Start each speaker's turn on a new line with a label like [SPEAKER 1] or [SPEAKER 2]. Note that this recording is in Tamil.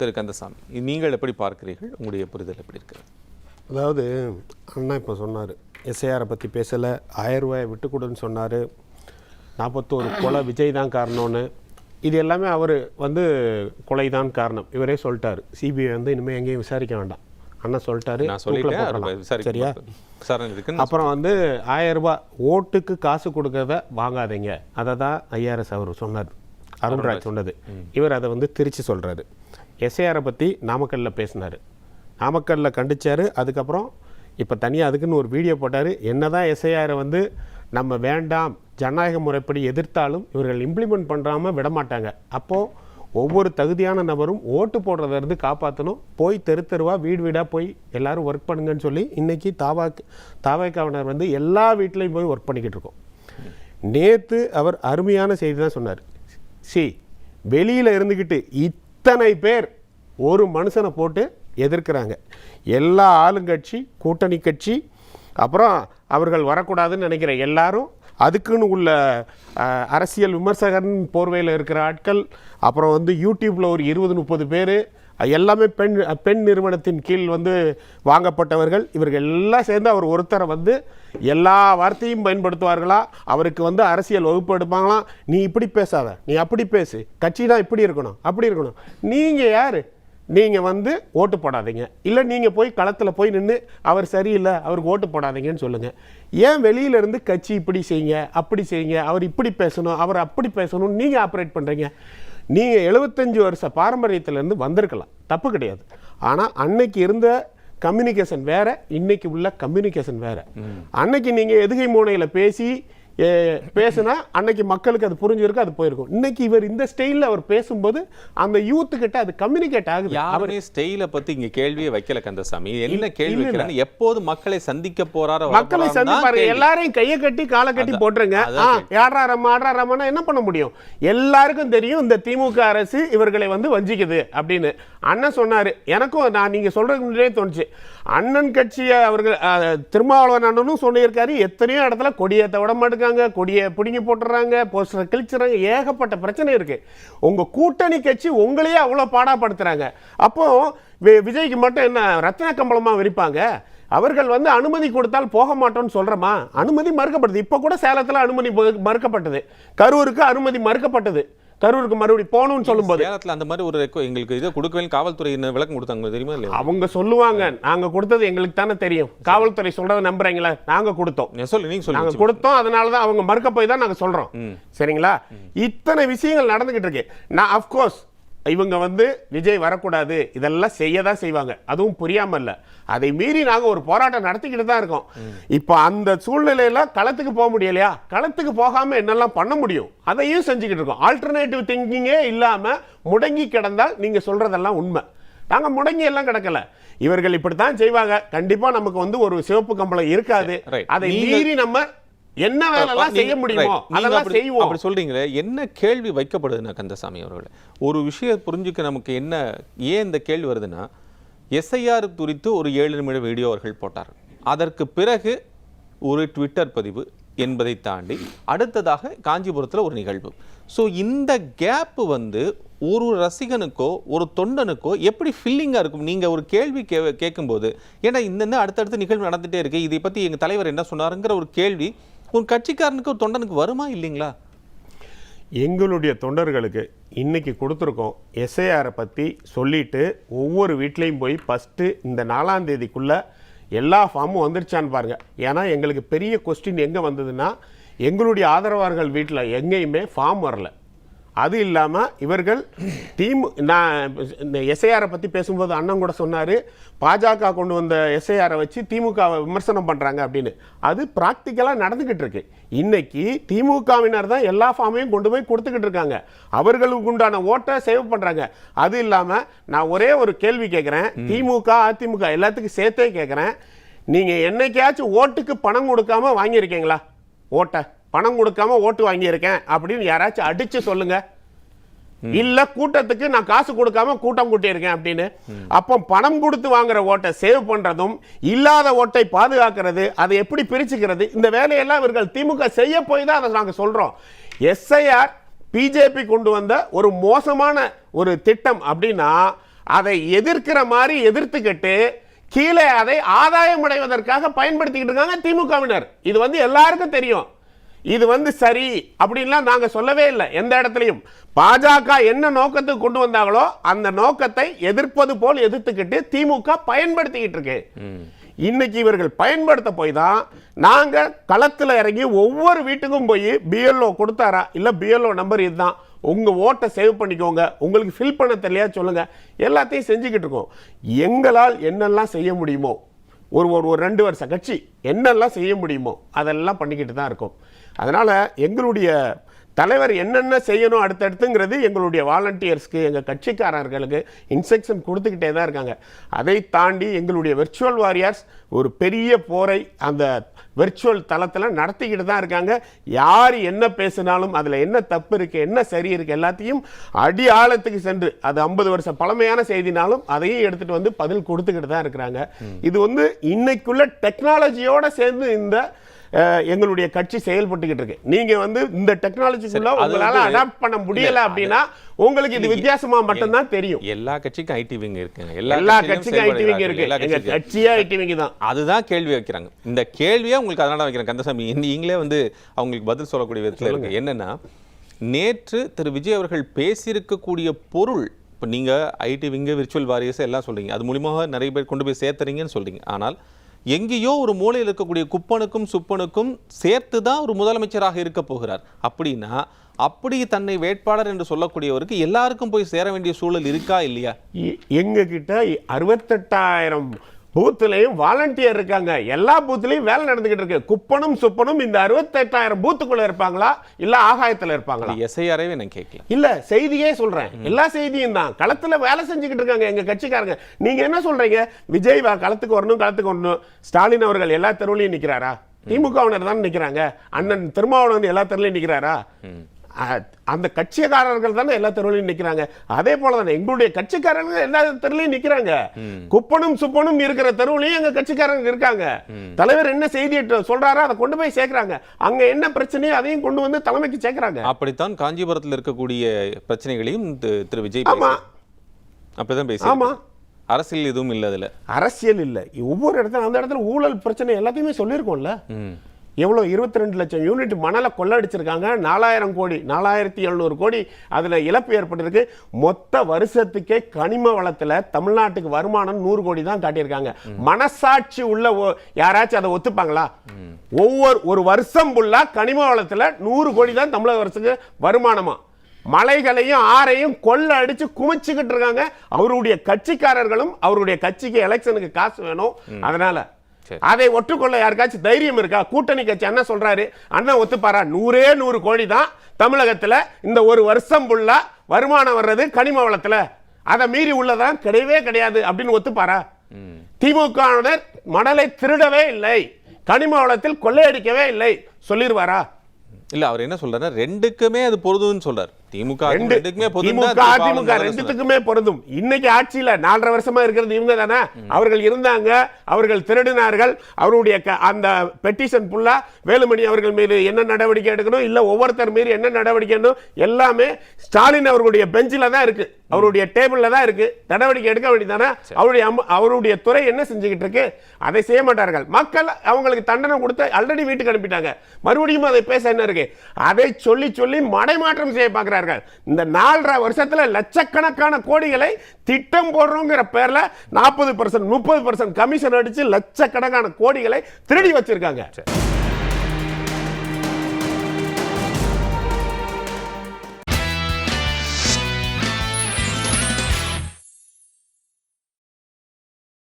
[SPEAKER 1] திரு கந்தசாமி நீங்கள் எப்படி பார்க்கிறீர்கள்? உங்களுடைய புரிதல் எப்படி இருக்கிறது
[SPEAKER 2] அதாவது அண்ணா இப்போ சொன்னார் எஸ்ஐஆரை பற்றி பேசலை ஆயிரம் ரூபாயை விட்டு கொடுன்னு சொன்னார் நாற்பத்தோரு கொலை விஜய் தான் காரணம்னு. இது எல்லாமே அவர் வந்து கொலை தான் காரணம். இவரே சொல்லிட்டாரு. சிபிஐ வந்து இனிமேல் எங்கேயும் விசாரிக்க வேண்டாம். அண்ணா சொல்லிட்டாரு சரியா? அப்புறம் வந்து ஆயிரம் ரூபாய் ஓட்டுக்கு காசு கொடுக்கறத வாங்காதீங்க. அதை தான் ஐஆர்எஸ் அவர் சொன்னார். அருண்ராஜ். சொன்னது. இவர் அதை வந்து திருச்சி சொல்றாரு. எஸ்ஏஆரை பற்றி நாமக்கல்லில் பேசினார். நாமக்கல்லில் கண்டித்தார் அதுக்கப்புறம் இப்போ தனியாக அதுக்குன்னு ஒரு வீடியோ போட்டார். என்னதான் எஸ்ஐஆரை வந்து நம்ம வேண்டாம் ஜனநாயக முறைப்படி எதிர்த்தாலும் இவர்கள் இம்ப்ளிமெண்ட் பண்ணாமல் விட மாட்டாங்க அப்போது ஒவ்வொரு தகுதியான நபரும் ஓட்டு போடுறத இருந்து காப்பாற்றணும் போய் தெரு தெருவாக வீடு வீடாக போய் எல்லோரும் ஒர்க் பண்ணுங்கன்னு சொல்லி இன்றைக்கி தாவா தாவாய்க்காவினர் வந்து எல்லா வீட்லேயும் போய் ஒர்க் பண்ணிக்கிட்டு இருக்கோம். நேற்று அவர் அருமையான செய்தி தான் சொன்னார். சி வெளியில் இருந்துக்கிட்டு இத்தனை பேர் ஒரு மனுஷனை போட்டு எதிர்க்கிறாங்க. எல்லா ஆளுங்கட்சி கூட்டணி கட்சி அப்புறம் அவர்கள் வரக்கூடாதுன்னு நினைக்கிற எல்லாரும் அதுக்குன்னு உள்ள அரசியல் விமர்சகன் போர்வையில் இருக்கிற ஆட்கள் அப்புறம் வந்து யூடியூப்பில் ஒரு இருபது முப்பது பேர் எல்லாமே பெண் பெண் நிறுவனத்தின் கீழ் வந்து வாங்கப்பட்டவர்கள். இவர்கள் எல்லாம் சேர்ந்து அவர் ஒருத்தரை வந்து எல்லா வார்த்தையும் பயன்படுத்துவார்களா? அவருக்கு வந்து அரசியல் வகுப்பு எடுப்பாங்களாம் நீ இப்படி பேசாத. நீ அப்படி பேசு. கட்சினா இப்படி இருக்கணும். அப்படி இருக்கணும். நீங்கள் யார்? நீங்கள் வந்து ஓட்டு போடாதீங்க. இல்லை நீங்கள் போய் களத்தில் போய் நின்று அவர் சரியில்லை அவருக்கு ஓட்டு போடாதீங்கன்னு சொல்லுங்கள் ஏன் வெளியிலேருந்து கட்சி இப்படி செய்யுங்க அப்படி செய்யுங்க அவர் இப்படி பேசணும் அவர் அப்படி பேசணும் நீங்கள் ஆப்ரேட் பண்ணுறீங்க நீங்கள் எழுபத்தஞ்சு வருஷ பாரம்பரியத்திலேருந்து வந்திருக்கலாம். தப்பு கிடையாது. ஆனால் அன்னைக்கு இருந்த கம்யூனிகேஷன் வேற இன்னைக்கு உள்ள கம்யூனிகேஷன் வேற. அன்னைக்கு நீங்கள் எதுகை மூனையில் பேசி பேசுனா அன்னைக்கு மக்களுக்கு அது புரிஞ்சிருக்கு அது போயிருக்கும். இன்னைக்கு இவர் இந்த ஸ்டைலில் அவர் பேசும்போது அந்த யூத்து கிட்ட அது கம்யூனிகேட் ஆகுது.
[SPEAKER 1] யாருமே ஸ்டைல பத்தி இங்க கேள்வியே வைக்கல கந்தசாமி. என்ன கேள்வி. வைக்கிறாங்க எப்போது மக்களை சந்திக்க போறாரோ
[SPEAKER 2] மக்களை சந்திப்பாரு. எல்லாரையும் கையை கட்டி காலை கட்டி போட்டுருங்க. யாரா ரம்மா ஆடுறா ரம்மானா என்ன பண்ண முடியும்? எல்லாருக்கும் தெரியும் இந்த திமுக அரசு இவர்களை வந்து வஞ்சிக்குது அப்படின்னு. அண்ணன் சொன்னாரு. எனக்கும் நான் நீங்க சொல்றதுக்கு முன்னாடியே தோணுச்சு. அண்ணன் கட்சியை அவர்கள் திருமாவளவன் அண்ணனும் சொல்லியிருக்காரு. எத்தனையோ இடத்துல கொடியேற்ற விட இருக்காங்க கொடியை பிடுங்கி போட்டுறாங்க போஸ்டர் கிழிச்சுறாங்க ஏகப்பட்ட பிரச்சனை இருக்கு. உங்க கூட்டணி கட்சி உங்களையே அவ்வளவு பாடாப்படுத்துறாங்க. அப்போ வி- விஜய்க்கு மட்டும் என்ன ரத்ன கம்பளமா விரிப்பாங்க? அவர்கள் வந்து அனுமதி கொடுத்தால் போக மாட்டோம்னு சொல்றோமா? அனுமதி மறுக்கப்படுது. இப்போ கூட சேலத்தில் அனுமதி மறுக்கப்பட்டது. கரூருக்கு அனுமதி மறுக்கப்பட்டது. கரூருக்கு மறுபடி போகணும்னு சொல்லும்போது.
[SPEAKER 1] சேலத்துல அந்த மாதிரி ஒரு எங்களுக்கு இதை கொடுக்கவே காவல்துறை விளக்கம் கொடுத்தாங்க தெரியுமா இல்லையா?
[SPEAKER 2] அவங்க சொல்லுவாங்க. நாங்க கொடுத்தது எங்களுக்கு தானே தெரியும். காவல்துறை சொல்றதை நம்புறீங்களா? நாங்க கொடுத்தோம்.
[SPEAKER 1] சொல்லு நீங்க
[SPEAKER 2] நாங்க
[SPEAKER 1] சொல்லுங்க
[SPEAKER 2] கொடுத்தோம். அதனால தான் அவங்க மறுக்க போய் தான் நாங்க சொல்றோம். சரிங்களா? இத்தனை விஷயங்கள் நடந்துகிட்டு இருக்கு. நான் அஃப்கோர்ஸ் இவங்க வந்து விஜய் வரக்கூடாது. இதெல்லாம் செய்ய தான் செய்வாங்க. அதுவும் புரியாம இல்ல அதை மீறி நாங்க ஒரு போராட்டம் நடத்திக்கிட்டு தான் இருக்கோம். இப்போ அந்த சூழ்நிலையில களத்துக்கு போக முடியலையா? களத்துக்கு போகாம என்னெல்லாம் பண்ண முடியும்? அதையும் செஞ்சுக்கிட்டு இருக்கோம். ஆல்டர்னேட்டிவ் திங்கிங்கே இல்லாம முடங்கி கிடந்தால் நீங்க சொல்றதெல்லாம் உண்மை. நாங்க முடங்கி எல்லாம் கிடக்கல. இவர்கள் இப்படித்தான் செய்வாங்க. கண்டிப்பா நமக்கு வந்து ஒரு சிவப்பு கம்பளம் இருக்காது. அதை மீறி நம்ம என்ன வேலைலாம் செய்ய முடியுமோ? அதெல்லாம் செய்வோம்.
[SPEAKER 1] அப்படி சொல்றீங்களே என்ன கேள்வி வைக்கப்படுதுன்னா கந்தசாமி அவர்களே? ஒரு விஷயம் புரிஞ்சுக்க நமக்கு என்ன ஏன் இந்த கேள்வி வருதுன்னா எஸ்ஐஆர் குறித்து ஒரு ஏழு நிமிட வீடியோ அவர்கள் போட்டார் அதற்கு பிறகு ஒரு ட்விட்டர் பதிவு என்பதை தாண்டி அடுத்ததாக காஞ்சிபுரத்தில் ஒரு நிகழ்வு. ஸோ இந்த கேப் வந்து ஒரு ரசிகனுக்கோ ஒரு தொண்டனுக்கோ எப்படி ஃபில்லிங்காக இருக்கும்? நீங்கள் ஒரு கேள்வி கே கேட்கும்போது ஏன்னா இந்த அடுத்தடுத்த நிகழ்வு நடந்துகிட்டே இருக்கு. இதை பற்றி எங்கள் தலைவர் என்ன சொன்னாருங்கிற ஒரு கேள்வி ஒரு கட்சிக்காரனுக்கு தொண்டனுக்கு வருமா இல்லைங்களா?
[SPEAKER 2] எங்களுடைய தொண்டர்களுக்கு இன்னைக்கு கொடுத்துருக்கோம் எஸ்ஐஆரை பற்றி சொல்லிட்டு ஒவ்வொரு வீட்லேயும் போய் ஃபஸ்ட்டு இந்த நாலாம் தேதிக்குள்ளே எல்லா ஃபார்மும் வந்துருச்சான்னு பாருங்க. ஏன்னா எங்களுக்கு பெரிய கொஸ்டின் எங்கே வந்ததுன்னா எங்களுடைய ஆதரவாளர்கள் வீட்டில் எங்கேயுமே ஃபார்ம் வரல. அது இல்லாமல் இவர்கள் டீம் நான் இந்த எஸ்ஐஆரை பற்றி பேசும்போது அண்ணன் கூட சொன்னார் பாஜக கொண்டு வந்த எஸ்ஐஆரை வச்சு திமுகவை விமர்சனம் பண்ணுறாங்க அப்படின்னு. அது ப்ராக்டிக்கலாக நடந்துக்கிட்டு இருக்கு. இன்னைக்கு திமுகவினர் தான் எல்லா ஃபார்மையும் கொண்டு போய் கொடுத்துக்கிட்டு இருக்காங்க. அவர்களுக்கு உண்டான ஓட்டை சேவ் பண்ணுறாங்க அது இல்லாமல் நான் ஒரே ஒரு கேள்வி கேட்குறேன் திமுக அதிமுக எல்லாத்துக்கும் சேர்த்தே கேட்குறேன் நீங்கள் என்னைக்காச்சும் ஓட்டுக்கு பணம் கொடுக்காம வாங்கியிருக்கீங்களா? ஓட்டை. பணம் கொடுக்காம ஓட்டு வாங்கியிருக்கேன் அப்படின்னு யாராச்சும் அடிச்சு சொல்லுங்க. இல்ல கூட்டத்துக்கு நான் காசு கொடுக்காம கூட்டம் கூட்டியிருக்கேன் அப்படின்னு. அப்போ பணம் கொடுத்து வாங்குற ஓட்டை சேவ் பண்றதும் இல்லாத ஓட்டை பாதுகாக்கிறது அதை எப்படி பிரிச்சுக்கிறது? இந்த வேலையெல்லாம் இவர்கள் திமுக செய்ய போய் தான் அதை நாங்கள் சொல்றோம். எஸ்ஐஆர் பிஜேபி கொண்டு வந்த ஒரு மோசமான ஒரு திட்டம் அப்படின்னா அதை எதிர்க்கிற மாதிரி எதிர்த்துக்கிட்டு கீழே அதை ஆதாயம் அடைவதற்காக பயன்படுத்திக்கிட்டு இருக்காங்க திமுகவினர். இது வந்து எல்லாருக்கும் தெரியும். இது வந்து சரி அப்படின்லாம் நாங்க சொல்லவே இல்லை. எந்த இடத்துலையும். பாஜக என்ன நோக்கத்துக்கு கொண்டு வந்தாங்களோ அந்த நோக்கத்தை எதிர்ப்பது போல் எதிர்த்துக்கிட்டு திமுக பயன்படுத்திக்கிட்டு இருக்கு. இன்னைக்கு இவர்கள் பயன்படுத்த போய் தான் நாங்க களத்துல இறங்கி ஒவ்வொரு வீட்டுக்கும் போய் பிஎல்ஓ கொடுத்தாரா? இல்ல பிஎல்ஓ நம்பர் இதுதான். உங்க ஓட்டை சேவ் பண்ணிக்கோங்க. உங்களுக்கு ஃபில் பண்ண தெரியலையா சொல்லுங்க. எல்லாத்தையும் செஞ்சுக்கிட்டு இருக்கோம். எங்களால் என்னெல்லாம் செய்ய முடியுமோ? ஒரு ஒரு ரெண்டு வருஷ கட்சி. என்னெல்லாம் செய்ய முடியுமோ? அதெல்லாம் பண்ணிக்கிட்டு தான் இருக்கோம். அதனால் எங்களுடைய தலைவர் என்னென்ன செய்யணும் அடுத்தடுத்துங்கிறது எங்களுடைய வாலண்டியர்ஸ்க்கு எங்கள் கட்சிக்காரர்களுக்கு இன்ஸ்ட்ரக்ஷன் கொடுத்துக்கிட்டே தான் இருக்காங்க. அதை தாண்டி எங்களுடைய வெர்ச்சுவல் வாரியர்ஸ் ஒரு பெரிய போரை அந்த வெர்ச்சுவல் தளத்தில் நடத்திக்கிட்டு தான் இருக்காங்க. யார் என்ன பேசினாலும் அதில் என்ன தப்பு இருக்குது என்ன சரி இருக்குது எல்லாத்தையும் அடி ஆழத்துக்கு சென்று அது ஐம்பது வருஷம் பழமையான செய்தினாலும் அதையும் எடுத்துகிட்டு வந்து பதில் கொடுத்துக்கிட்டு தான் இருக்கிறாங்க. இது வந்து இன்னைக்குள்ள டெக்னாலஜியோட சேர்ந்து இந்த எங்களுடைய கட்சி செயல்பட்டுக்கிட்டு இருக்கு. நீங்க வந்து இந்த டெக்னாலஜிக்குள்ள உங்களால அடாப்ட் பண்ண முடியல அப்படின்னா உங்களுக்கு இது வித்தியாசமா மட்டும்தான் தெரியும்.
[SPEAKER 1] எல்லா கட்சிக்கும் ஐடி விங் இருக்குங்க
[SPEAKER 2] எல்லா கட்சிக்கும் ஐடிவிங்க
[SPEAKER 1] செயல்படுகிறார்கள்.
[SPEAKER 2] இருக்கு. எங்க. கட்சியே ஐடிவிங்க தான்.
[SPEAKER 1] அதுதான் கேள்வி வைக்கிறாங்க. இந்த கேள்வியே உங்களுக்கு அதனால வைக்கிறேன் கந்தசாமி. நீங்களே வந்து அவங்களுக்கு பதில் சொல்லக்கூடிய விதத்தில் இருக்கு. என்னன்னா நேற்று திரு விஜய் அவர்கள் பேசியிருக்கக்கூடிய பொருள் இப்போ நீங்கள் ஐடி விங்க விர்ச்சுவல் வாரியர்ஸ் எல்லாம் சொல்றீங்க. அது மூலியமாக நிறைய பேர் கொண்டு போய் சேர்த்துறீங்கன்னு சொல்றீங்க. ஆனால் எங்கேயோ ஒரு மூலையில் இருக்கக்கூடிய குப்பனுக்கும் சுப்பனுக்கும் சேர்த்து தான் ஒரு முதலமைச்சராக இருக்க போகிறார். அப்படின்னா அப்படி தன்னை வேட்பாளர் என்று சொல்லக்கூடியவருக்கு எல்லாருக்கும் போய் சேர வேண்டிய சூழல் இருக்கா இல்லையா?
[SPEAKER 2] எங்ககிட்ட அறுபத்தெட்டாயிரம் பூத்துலையும் வாலண்டியர் இருக்காங்க. எல்லா பூத்துலையும் வேலை நடந்துகிட்டு இருக்கு. குப்பனும் சுப்பனும் இந்த அறுபத்தெட்டாயிரம் பூத்துக்குள்ள இருப்பாங்களா? இல்ல ஆகாயத்துல இருப்பாங்களா?
[SPEAKER 1] எஸ்ஐஆரவே நான் கேட்கல.
[SPEAKER 2] இல்ல செய்தியே சொல்றேன். எல்லா செய்தியும் தான். களத்துல வேலை செஞ்சுக்கிட்டு இருக்காங்க எங்க கட்சிக்காரங்க. நீங்க என்ன சொல்றீங்க? விஜய் வா களத்துக்கு வரணும் களத்துக்கு வரணும். ஸ்டாலின் அவர்கள் எல்லா தெருவுலையும் நிக்கிறாரா? திமுகவினர் தான் நிக்கிறாங்க. அண்ணன் திருமாவளவன் எல்லா தெருவுலையும் நிக்கிறாரா? அந்த கட்சிக்காரர்கள் தானே எல்லா தெருவுலையும் நிக்கிறாங்க. அதே போல தானே எங்களுடைய கட்சிக்காரர்கள் எல்லா தெருவுலையும் நிக்கிறாங்க. குப்பனும் சுப்பனும் இருக்கிற தெருவுலையும் எங்க கட்சிக்காரங்க இருக்காங்க. தலைவர் என்ன செய்தி சொல்றாரோ அதை கொண்டு போய் சேர்க்கறாங்க. அங்க என்ன பிரச்சனையோ அதையும் கொண்டு வந்து தலைமைக்கு சேர்க்கறாங்க.
[SPEAKER 1] அப்படித்தான் காஞ்சிபுரத்தில் இருக்கக்கூடிய பிரச்சனைகளையும் திரு விஜய் அப்படிதான் பேசி
[SPEAKER 2] ஆமா.
[SPEAKER 1] அரசியல் எதுவும் இல்ல அதுல.
[SPEAKER 2] அரசியல் இல்லை. ஒவ்வொரு இடத்துல அந்த இடத்துல ஊழல் பிரச்சனை எல்லாத்தையுமே சொல்லியிருக்கோம்ல. எவ்வளோ இருபத்தி ரெண்டு லட்சம் யூனிட் மணலை கொள்ளடிச்சிருக்காங்க. நாலாயிரம் கோடி நாலாயிரத்தி எழுநூறு கோடி அதில் இழப்பு ஏற்பட்டிருக்கு. மொத்த வருஷத்துக்கே கனிம வளத்தில் தமிழ்நாட்டுக்கு வருமானம் நூறு கோடி தான் காட்டியிருக்காங்க. மனசாட்சி உள்ள யாராச்சும் அதை ஒத்துப்பாங்களா? ஒவ்வொரு ஒரு வருஷம் ஃபுல்லாக கனிம வளத்தில் நூறு கோடி தான் தமிழக அரசுக்கு வருமானமா? மலைகளையும் ஆறையும் கொள்ள அடிச்சு குமிச்சுக்கிட்டு இருக்காங்க. அவருடைய கட்சிக்காரர்களும் அவருடைய கட்சிக்கு எலெக்ஷனுக்கு காசு வேணும். அதனால அதை ஒற்றுக்கொள்ள யாருக்காச்சும் தைரியம் இருக்கா? கூட்டணி கட்சி என்ன சொல்றாரு. அண்ணன் ஒத்துப்பாரா? நூறே நூறு கோடி தான் தமிழகத்துல இந்த ஒரு வருஷம் ஃபுல்லா வருமானம் வர்றது கனிம வளத்துல. அதை மீறி உள்ளதான் கிடையவே கிடையாது அப்படின்னு ஒத்துப்பாரா? திமுகவினர் மணலை திருடவே இல்லை. கனிம வளத்தில் கொள்ளையடிக்கவே இல்லை. சொல்லிடுவாரா
[SPEAKER 1] இல்ல அவர் என்ன சொல்றாருன்னா ரெண்டுக்குமே அது பொருதுன்னு சொல்றாரு. திமுக
[SPEAKER 2] அதிமுக ரெண்டுத்துக்குமே பொருந்தும். இன்னைக்கு ஆட்சியில நாலரை வருஷமா இருக்கிறது இவங்க தானே? அவர்கள் இருந்தாங்க அவர்கள் திருடினார்கள். அவருடைய அந்த பெட்டிஷன் ஃபுல்லா வேலுமணி அவர்கள் மீது என்ன நடவடிக்கை எடுக்கணும் இல்ல ஒவ்வொருத்தர் மீது என்ன நடவடிக்கை எடுக்கணும் எல்லாமே ஸ்டாலின் அவர்களுடைய பெஞ்சில தான் இருக்கு. அவருடைய டேபிள்ல தான் இருக்கு. நடவடிக்கை எடுக்க வேண்டியதானே அவருடைய அவருடைய துறை என்ன செஞ்சுக்கிட்டு இருக்கு? அதை செய்ய மாட்டார்கள். மக்கள் அவங்களுக்கு தண்டனை கொடுத்து ஆல்ரெடி வீட்டுக்கு அனுப்பிட்டாங்க. மறுபடியும் அதை பேச என்ன இருக்கு? அதை சொல்லி சொல்லி மடைமாற்றம் செய்ய பார்க்கிறார்கள் இந்த நாலரை வருஷத்தில் லட்சக்கணக்கான கோடிகளை திட்டம் போடுறோங்கிற பேரில் நாற்பது பர்சன்ட் முப்பது பர்சன்ட் கமிஷன் அடிச்சு லட்சக்கணக்கான கோடிகளை திருடி வச்சிருக்காங்க.